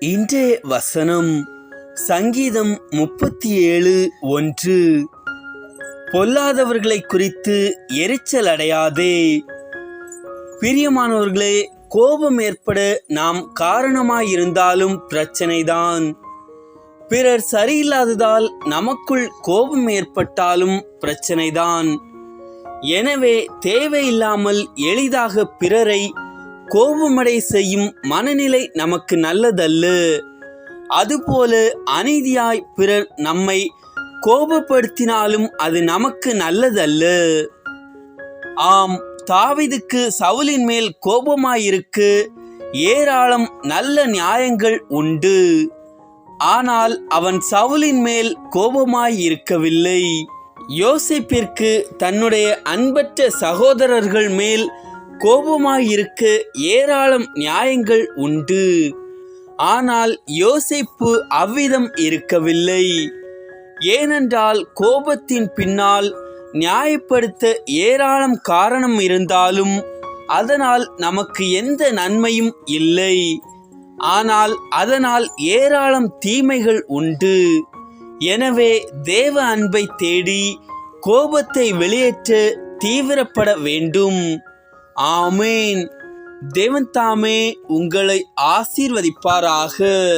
இன்றைய வசனம் சங்கீதம் முப்பத்தி ஏழு ஒன்று. பொல்லாதவர்களை குறித்து எரிச்சல் அடையாதே. பிரியமானவர்களே கோபம் ஏற்பட நாம் காரணமாயிருந்தாலும் பிரச்சனைதான். பிறர் சரியில்லாததால் நமக்குள் கோபம் ஏற்பட்டாலும் பிரச்சனைதான். எனவே தேவையில்லாமல் எளிதாக பிறரை கோபமடை செய்யும் மனநிலை நமக்கு நல்லதல்ல. அதுபோல அநீதியாய் பிறர் நம்மை கோபப்படுத்தினாலும் அது நமக்கு நல்லதல்ல. ஆம் தாவிதுக்கு சவுலின் மேல் கோபமாயிருக்கு. ஏராளம் நல்ல நியாயங்கள் உண்டு. ஆனால் அவன் சவுலின் மேல் கோபமாய் இருக்கவில்லை யோசிப்பிற்கு தன்னுடைய அன்பற்ற சகோதரர்கள் மேல் கோபமாயிருக்க ஏராளம் நியாயங்கள் உண்டு. ஆனால் யோசிப்பு அவ்விதம் இருக்கவில்லை. ஏனென்றால் கோபத்தின் பின்னால் நியாயப்படுத்த ஏராளம் காரணம் இருந்தாலும் அதனால் நமக்கு எந்த நன்மையும் இல்லை. ஆனால் அதனால் ஏராளம் தீமைகள் உண்டு. எனவே தேவ அன்பை தேடி கோபத்தை வெளியேற்ற தீவிரப்பட வேண்டும். ஆமேன். தேவன் தாமே உங்களை ஆசீர்வதிப்பாராக.